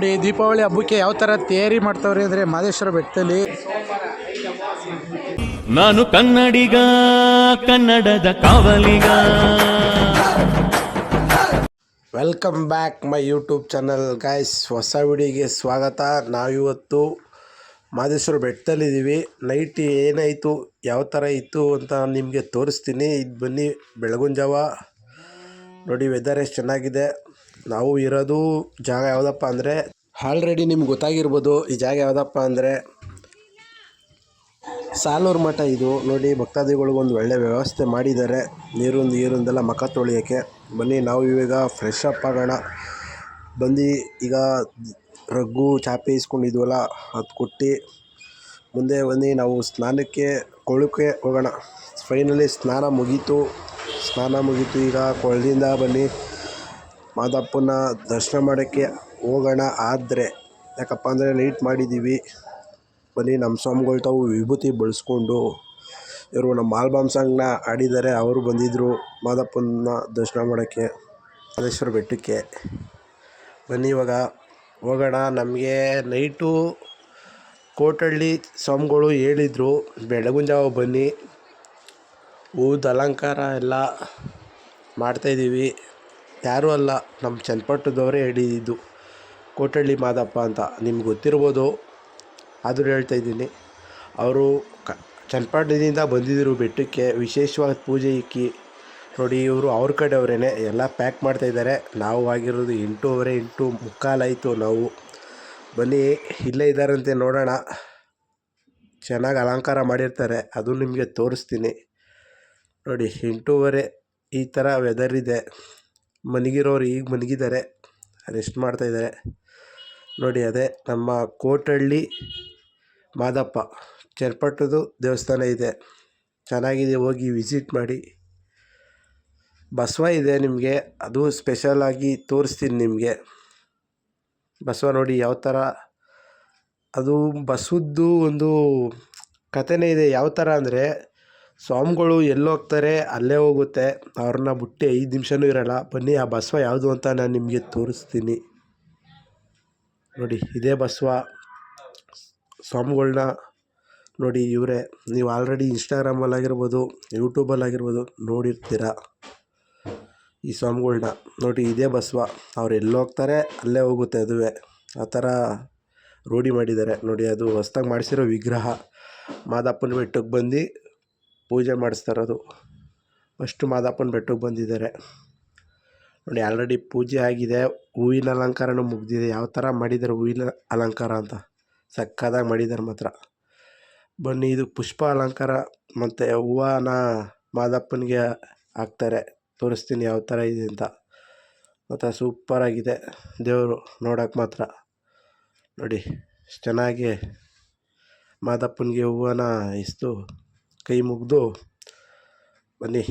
ನೋಡಿ ದೀಪಾವಳಿ ಹಬ್ಬಕ್ಕೆ ಯಾವ ಥರ ತಯಾರಿ ಮಾಡ್ತಾವ್ರೆ ಅಂದರೆ ಮಾದೇಶ್ವರ ಬೆಟ್ಟದಲ್ಲಿ. ನಾನು ಕನ್ನಡಿಗ ಕನ್ನಡದ ಕಾವಲಿಗ. Welcome back my YouTube channel guys ಹೊಸ ವಿಡಿಯೋಗೆ ಸ್ವಾಗತ. ನಾವಿವತ್ತು ಮಾದೇಶ್ವರ ಬೆಟ್ಟದಲ್ಲಿದ್ದೀವಿ. ನೈಟ್ ಏನಾಯಿತು ಯಾವ ಥರ ಇತ್ತು ಅಂತ ನಿಮಗೆ ತೋರಿಸ್ತೀನಿ. ಇದು ಬನ್ನಿ ಬೆಳಗುಂಜಾವ. ಜಾವ ನೋಡಿ ವೆದರ್ ಎಷ್ಟು ಚೆನ್ನಾಗಿದೆ. ನಾವು ಇರೋದು ಜಾಗ ಯಾವುದಪ್ಪ ಅಂದರೆ ಆಲ್ರೆಡಿ ನಿಮ್ಗೆ ಗೊತ್ತಾಗಿರ್ಬೋದು ಈ ಜಾಗ ಯಾವುದಪ್ಪ ಅಂದರೆ ಸಾಲೂರು ಮಠ ಇದು. ನೋಡಿ ಭಕ್ತಾದಿಗಳಿಗೊಂದು ಒಳ್ಳೆ ವ್ಯವಸ್ಥೆ ಮಾಡಿದ್ದಾರೆ. ನೀರು ನೀರಿಂದೆಲ್ಲ ಮಖ ತೊಳೆಯೋಕ್ಕೆ. ಬನ್ನಿ, ನಾವು ಇವಾಗ ಫ್ರೆಶ್ ಅಪ್ ಆಗೋಣ. ಬಂದು ಈಗ ರಗ್ಗು, ಚಾಪೆ ಇಸ್ಕೊಂಡಿದ್ವಲ್ಲ, ಅದು ಕೊಟ್ಟು ಮುಂದೆ ಬನ್ನಿ, ನಾವು ಸ್ನಾನಕ್ಕೆ, ಕೊಳಕ್ಕೆ ಹೋಗೋಣ. ಫೈನಲಿ ಸ್ನಾನ ಮುಗೀತು. ಸ್ನಾನ ಮುಗೀತು, ಈಗ ಕೊಳದಿಂದ ಬನ್ನಿ. ಮಾದಪ್ಪನ ದರ್ಶನ ಮಾಡೋಕ್ಕೆ ಹೋಗೋಣ ಆದರೆ, ಯಾಕಪ್ಪ ಅಂದರೆ ಲೇಟ್ ಮಾಡಿದ್ದೀವಿ ಬನ್ನಿ ನಮ್ಮ ಸ್ವಾಮಿಗಳು ತಾವು ವಿಭೂತಿ ಬಳಸ್ಕೊಂಡು ಇವರು ನಮ್ಮ ಆಲ್ಬಮ್ ಸಾಂಗ್ನ ಆಡಿದ್ದಾರೆ ಅವರು ಬಂದಿದ್ದರು ಮಾದಪ್ಪನ ದರ್ಶನ ಮಾಡೋಕ್ಕೆ ಮಾದೇಶ್ವರ ಬೆಟ್ಟಕ್ಕೆ. ಬನ್ನಿ, ಇವಾಗ ಹೋಗೋಣ. ನಮಗೆ ನೈಟು ಕೋಟಳ್ಳಿ ಸ್ವಾಮಿಗಳು ಹೇಳಿದರು ಬೆಳಗಿನ ಜಾವ ಬನ್ನಿ. ಹೂದ ಅಲಂಕಾರ ಎಲ್ಲ ಮಾಡ್ತಾಯಿದ್ದೀವಿ ಯಾರೂ ಅಲ್ಲ ನಮ್ಮ ಚನ್ನಪಟ್ಟಣದವರೇ ಹೇಳಿದ್ದು ಕೋಟಳ್ಳಿ ಮಾದಪ್ಪ ಅಂತ ನಿಮ್ಗೆ ಗೊತ್ತಿರ್ಬೋದು? ಆದರೂ ಹೇಳ್ತಾ ಇದ್ದೀನಿ. ಅವರು ಕ ಚನ್ನಪಟ್ಟಣದಿಂದ ಬಂದಿದ್ದರು ಬೆಟ್ಟಕ್ಕೆ ವಿಶೇಷವಾದ ಪೂಜೆ ಇಕ್ಕಿ. ನೋಡಿ, ಇವರು ಅವ್ರ ಕಡೆಯವರೇ ಎಲ್ಲ ಪ್ಯಾಕ್ ಮಾಡ್ತಾಯಿದ್ದಾರೆ ನಾವು ಆಗಿರೋದು ಎಂಟೂವರೆ ಎಂಟು ಮುಕ್ಕಾಲಾಯಿತು ನಾವು. ಬನ್ನಿ, ಇಲ್ಲೇ ಇದ್ದಾರಂತೆ ನೋಡೋಣ. ಚೆನ್ನಾಗಿ ಅಲಂಕಾರ ಮಾಡಿರ್ತಾರೆ. ಅದು ನಿಮಗೆ ತೋರಿಸ್ತೀನಿ. ನೋಡಿ, ಎಂಟೂವರೆ ಈ ಥರ ವೆದರ್ ಇದೆ. ಮಲಗಿರೋರು ಈಗ ಮಲಗಿದ್ದಾರೆ ರೆಸ್ಟ್ ಮಾಡ್ತಾಯಿದ್ದಾರೆ ನೋಡಿ ಅದೇ ನಮ್ಮ ಕೋಟಳ್ಳಿ ಮಾದಪ್ಪ ಚರ್ಪಟ್ಟದು ದೇವಸ್ಥಾನ ಇದೆ. ಚೆನ್ನಾಗಿದೆ, ಹೋಗಿ ವಿಸಿಟ್ ಮಾಡಿ. ಬಸವ ಇದೆ ನಿಮಗೆ, ಅದು ಸ್ಪೆಷಲಾಗಿ ತೋರಿಸ್ತೀನಿ ನಿಮಗೆ. ಬಸವ ನೋಡಿ ಯಾವ ಥರ ಅದು ಬಸವದ್ದು ಒಂದು ಕಥೆನೇ ಇದೆ. ಯಾವ ಥರ ಅಂದರೆ ಸ್ವಾಮಿಗಳು ಎಲ್ಲೋಗ್ತಾರೆ, ಅಲ್ಲೇ ಹೋಗುತ್ತೆ. ಅವ್ರನ್ನ ಬಿಟ್ಟು ಐದು ನಿಮಿಷನೂ ಇರೋಲ್ಲ. ಬನ್ನಿ, ಆ ಬಸವ ಯಾವುದು ಅಂತ ನಾನು ನಿಮಗೆ ತೋರಿಸ್ತೀನಿ. ನೋಡಿ, ಇದೇ ಬಸವ. ಸ್ವಾಮಿಗಳನ್ನ ನೋಡಿ ಇವರೇ. ನೀವು ಆಲ್ರೆಡಿ ಇನ್ಸ್ಟಾಗ್ರಾಮಲ್ಲಾಗಿರ್ಬೋದು ಯೂಟ್ಯೂಬಲ್ಲಾಗಿರ್ಬೋದು ನೋಡಿರ್ತೀರ ಈ ಸ್ವಾಮಿಗಳನ್ನ ನೋಡಿ, ಇದೇ ಬಸವ. ಅವ್ರು ಎಲ್ಲೋಗ್ತಾರೆ, ಅಲ್ಲೇ ಹೋಗುತ್ತೆ ಅದುವೇ. ಆ ಥರ ರೂಢಿ ಮಾಡಿದ್ದಾರೆ. ನೋಡಿ, ಅದು ಹೊಸ್ದಾಗಿ ಮಾಡಿಸಿರೋ ವಿಗ್ರಹ. ಮಾದಪ್ಪನ ಬೆಟ್ಟಕ್ಕೆ ಬಂದು ಪೂಜೆ ಮಾಡಿಸ್ತಾ ಇರೋದು. ಫಸ್ಟು ಮಾದಪ್ಪನ ಬೆಟ್ಟಕ್ಕೆ ಬಂದಿದ್ದಾರೆ. ನೋಡಿ ಆಲ್ರೆಡಿ ಪೂಜೆ ಆಗಿದೆ. ಹೂವಿನ ಅಲಂಕಾರನೂ ಮುಗ್ದಿದೆ. ಯಾವ ಥರ ಮಾಡಿದ್ದಾರೆ ಹೂವಿನ ಅಲಂಕಾರ ಅಂತ? ಸಕ್ಕದಾಗಿ ಮಾಡಿದ್ದಾರೆ ಮಾತ್ರ. ಬನ್ನಿ, ಇದು ಪುಷ್ಪ ಅಲಂಕಾರ ಮತ್ತು ಹೂವನ ಮಾದಪ್ಪನಿಗೆ ಹಾಕ್ತಾರೆ. ತೋರಿಸ್ತೀನಿ ಯಾವ ಥರ ಇದೆ ಅಂತ. ಮತ್ತು ಸೂಪರಾಗಿದೆ ದೇವರು ನೋಡೋಕೆ ಮಾತ್ರ. ನೋಡಿ ಚೆನ್ನಾಗಿ ಮಾದಪ್ಪನಿಗೆ ಹೂವನ ಇಸ್ದು ಕೈ ಮುಗಿದು ಬನ್ನಿ.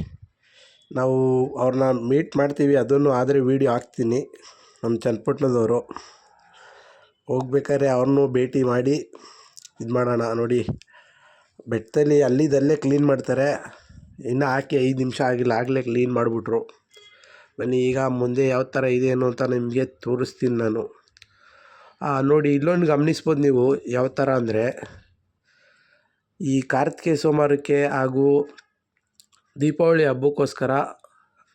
ನಾವು ಅವ್ರನ್ನ ಮೀಟ್ ಮಾಡ್ತೀವಿ, ಅದನ್ನು ಆದರೆ ವೀಡಿಯೋ ಹಾಕ್ತೀನಿ. ನಮ್ಮ ಚನ್ನಪಟ್ಟಣದವರು. ಹೋಗ್ಬೇಕಾದ್ರೆ ಅವ್ರನ್ನೂ ಭೇಟಿ ಮಾಡಿ ಇದು ಮಾಡೋಣ ನೋಡಿ. ಬೆಟ್ಟದಲ್ಲಿ ಅಲ್ಲಿದಲ್ಲೇ ಕ್ಲೀನ್ ಮಾಡ್ತಾರೆ. ಇನ್ನು ಹಾಕಿ ಐದು ನಿಮಿಷ ಆಗಿಲ್ಲ, ಆಗಲೇ ಕ್ಲೀನ್ ಮಾಡಿಬಿಟ್ರು. ಬನ್ನಿ, ಈಗ ಮುಂದೆ ಯಾವ ಥರ ಇದೆ ಅನ್ನೋ ಅಂತ ನಿಮಗೆ ತೋರಿಸ್ತೀನಿ ನಾನು. ನೋಡಿ, ಇಲ್ಲೊಂದು ಗಮನಿಸ್ಬೋದು ನೀವು, ಯಾವ ಥರ ಅಂದರೆ ಈ ಕಾರ್ತಿಕೇಯ ಸೋಮವಾರಕ್ಕೆ ಹಾಗೂ ದೀಪಾವಳಿ ಹಬ್ಬಕ್ಕೋಸ್ಕರ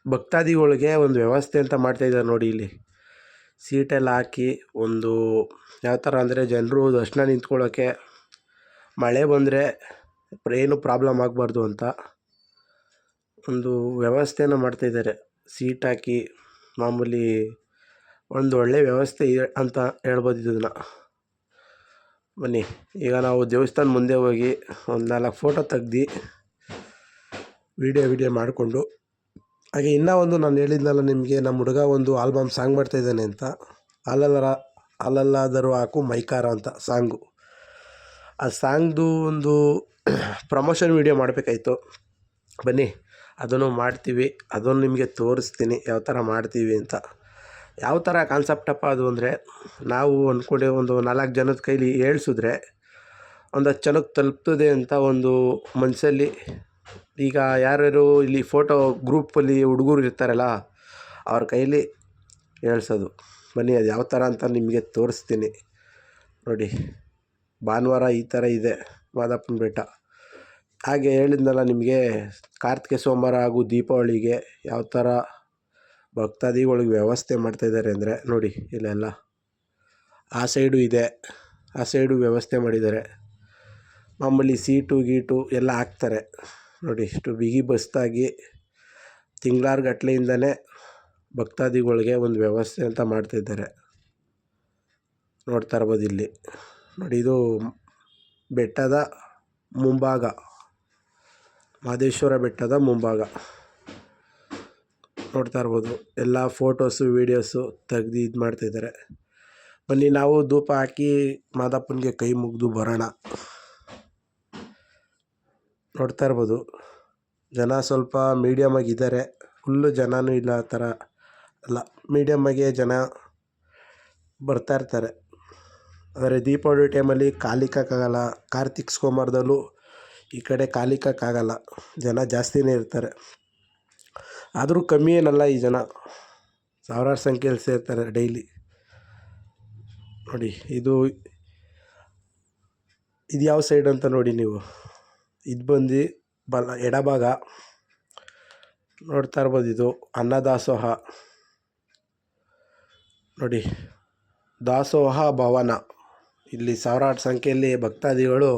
ಭಕ್ತಾದಿಗಳಿಗೆ ಒಂದು ವ್ಯವಸ್ಥೆ ಅಂತ ಮಾಡ್ತಾಯಿದ್ದಾರೆ ನೋಡಿ ಇಲ್ಲಿ. ಸೀಟೆಲ್ಲ ಹಾಕಿ ಒಂದು ಯಾವ ಥರ ಅಂದರೆ ಜನರು ದರ್ಶನ ನಿಂತ್ಕೊಳ್ಳೋಕ್ಕೆ ಮಳೆ ಬಂದರೆ ಏನು ಪ್ರಾಬ್ಲಮ್ ಆಗಬಾರ್ದು ಅಂತ ಒಂದು ವ್ಯವಸ್ಥೆನ ಮಾಡ್ತಾಯಿದ್ದಾರೆ ಸೀಟ್ ಹಾಕಿ ಮಾಮೂಲಿ ಒಂದು ಒಳ್ಳೆಯ ವ್ಯವಸ್ಥೆ ಅಂತ ಹೇಳ್ಬೋದು ಇದನ್ನು. ಬನ್ನಿ, ಈಗ ನಾವು ದೇವಸ್ಥಾನ ಮುಂದೆ ಹೋಗಿ ಒಂದು ನಾಲ್ಕು ಫೋಟೋ ತೆಗ್ದು ವೀಡಿಯೋ ವೀಡಿಯೋ ಮಾಡಿಕೊಂಡು, ಹಾಗೆ ಇನ್ನೂ ಒಂದು ನಾನು ಹೇಳಿದ್ನಲ್ಲ ನಿಮಗೆ ನಮ್ಮ ಹುಡುಗ ಒಂದು ಆಲ್ಬಮ್ ಸಾಂಗ್ ಮಾಡ್ತಾಯಿದ್ದಾನೆ ಅಂತ. ಅಲ್ಲಲ್ಲರ, ಅಲ್ಲಲ್ಲಾದರೂ ಹಾಕು ಮೈಕಾರ ಅಂತ ಸಾಂಗು ಆ ಸಾಂಗ್ದು ಒಂದು ಪ್ರಮೋಷನ್ ವೀಡಿಯೋ ಮಾಡಬೇಕಾಯ್ತು. ಬನ್ನಿ, ಅದನ್ನು ಮಾಡ್ತೀವಿ, ಅದನ್ನು ನಿಮಗೆ ತೋರಿಸ್ತೀನಿ ಯಾವ ಥರ ಮಾಡ್ತೀವಿ ಅಂತ. ಯಾವ ಥರ ಕಾನ್ಸೆಪ್ಟಪ್ಪ ಅದು ಅಂದರೆ, ನಾವು ಅಂದ್ಕೊಂಡೆ ಒಂದು ನಾಲ್ಕು ಜನದ ಕೈಲಿ ಹೇಳ್ಸಿದ್ರೆ, ಒಂದು ಹತ್ತು ಜನಕ್ಕೆ ತಲುಪ್ತದೆ ಅಂತ ಒಂದು ಮನಸ್ಸಲ್ಲಿ ಈಗ ಯಾರ್ಯಾರು ಇಲ್ಲಿ ಫೋಟೋ ಗ್ರೂಪಲ್ಲಿ ಹುಡುಗರು ಇರ್ತಾರಲ್ಲ, ಅವ್ರ ಕೈಲಿ ಹೇಳ್ಸೋದು. ಬನ್ನಿ, ಅದು ಯಾವ ಥರ ಅಂತ ನಿಮಗೆ ತೋರಿಸ್ತೀನಿ. ನೋಡಿ, ಭಾನುವಾರ ಈ ಥರ ಇದೆ ಮಾದಪ್ಪನ ಬೆಟ್ಟ. ಹಾಗೆ ಹೇಳಿದ್ನಲ್ಲ ನಿಮಗೆ, ಕಾರ್ತಿಕ ಸೋಮವಾರ ಹಾಗೂ ದೀಪಾವಳಿಗೆ ಯಾವ ಥರ ಭಕ್ತಾದಿಗಳಿಗೆ ವ್ಯವಸ್ಥೆ ಮಾಡ್ತಾಯಿದ್ದಾರೆ ಅಂದರೆ ನೋಡಿ ಇಲ್ಲೆಲ್ಲ. ಆ ಸೈಡು ಇದೆ. ಆ ಸೈಡು ವ್ಯವಸ್ಥೆ ಮಾಡಿದ್ದಾರೆ. ಮಾಮೂಲಿ ಸೀಟು ಗೀಟು ಎಲ್ಲ ಹಾಕ್ತಾರೆ. ನೋಡಿ ಇಷ್ಟು ಬಿಗಿ ಬಸ್ತಾಗಿ ತಿಂಗ್ಳಾರು ಗಟ್ಲೆಯಿಂದನೇ ಭಕ್ತಾದಿಗಳಿಗೆ ಒಂದು ವ್ಯವಸ್ಥೆ ಅಂತ ಮಾಡ್ತಿದ್ದಾರೆ ನೋಡ್ತಾ ಇರ್ಬೋದು ಇಲ್ಲಿ. ನೋಡಿ ಇದು ಬೆಟ್ಟದ ಮುಂಭಾಗ. ಮಹದೇಶ್ವರ ಬೆಟ್ಟದ ಮುಂಭಾಗ. ನೋಡ್ತಾ ಇರ್ಬೋದು. ಎಲ್ಲ ಫೋಟೋಸು ವೀಡಿಯೋಸು ತೆಗ್ದು ಇದು ಮಾಡ್ತಾಯಿದ್ದಾರೆ ಬನ್ನಿ, ನಾವು ಧೂಪ ಹಾಕಿ ಮಾದಪ್ಪನಿಗೆ ಕೈ ಮುಗಿದು ಬರೋಣ. ನೋಡ್ತಾ ಇರ್ಬೋದು. ಜನ ಸ್ವಲ್ಪ ಮೀಡಿಯಮ್ ಆಗಿದ್ದಾರೆ ಫುಲ್ಲು ಜನನೂ ಇಲ್ಲ ಆ ಥರ ಅಲ್ಲ. ಮೀಡಿಯಮ್ ಆಗಿ ಜನ ಬರ್ತಾ ಇರ್ತಾರೆ. ಆದರೆ ದೀಪಾವಳಿ ಟೈಮಲ್ಲಿ ಕಾಲಿಕ್ಕಾಗಲ್ಲ ಕಾರ್ತಿಕ್ ಸೋಮವಾರದಲ್ಲೂ ಈ ಕಡೆ ಕಾಲಿಕ್ಕಾಗಲ್ಲ ಜನ ಜಾಸ್ತಿನೇ ಇರ್ತಾರೆ. ಆದರೂ ಕಮ್ಮಿ ಏನಲ್ಲ ಈ ಜನ. ಸಾವಿರಾರು ಸಂಖ್ಯೆಯಲ್ಲಿ ಸೇರ್ತಾರೆ ಡೈಲಿ ನೋಡಿ, ಇದು ಇದು ಯಾವ ಸೈಡ್ ಅಂತ ನೋಡಿ ನೀವು. ಇದು ಬಂದು ಬಲ, ಎಡಭಾಗ. ನೋಡ್ತಾ ಇರ್ಬೋದು ಇದು, ಅನ್ನದಾಸೋಹ. ನೋಡಿ, ದಾಸೋಹ ಭವನ. ಇಲ್ಲಿ ಸಾವಿರಾರು ಸಂಖ್ಯೆಯಲ್ಲಿ ಭಕ್ತಾದಿಗಳು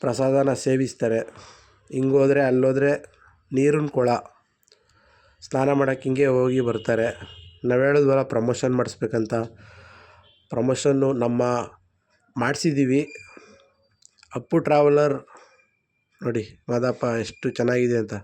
ಪ್ರಸಾದನ ಸೇವಿಸ್ತಾರೆ. ಹಿಂಗೋದ್ರೆ ಅಲ್ಲೋದ್ರೆ ನೀರಿನ ಕೊಳ. ಸ್ನಾನ ಮಾಡೋಕ್ಕೆ ಹಿಂಗೆ ಹೋಗಿ ಬರ್ತಾರೆ. ನಾವು ಹೇಳಿದ್ವಲ್ಲ ಪ್ರಮೋಷನ್ ಮಾಡಿಸ್ಬೇಕಂತ. ಪ್ರಮೋಷನ್ನು ನಮ್ಮ ಮಾಡಿಸಿದ್ದೀವಿ ಅಪ್ಪು ಟ್ರಾವೆಲರ್ ನೋಡಿ ಮಾದಪ್ಪ ಎಷ್ಟು ಚೆನ್ನಾಗಿದೆ ಅಂತ.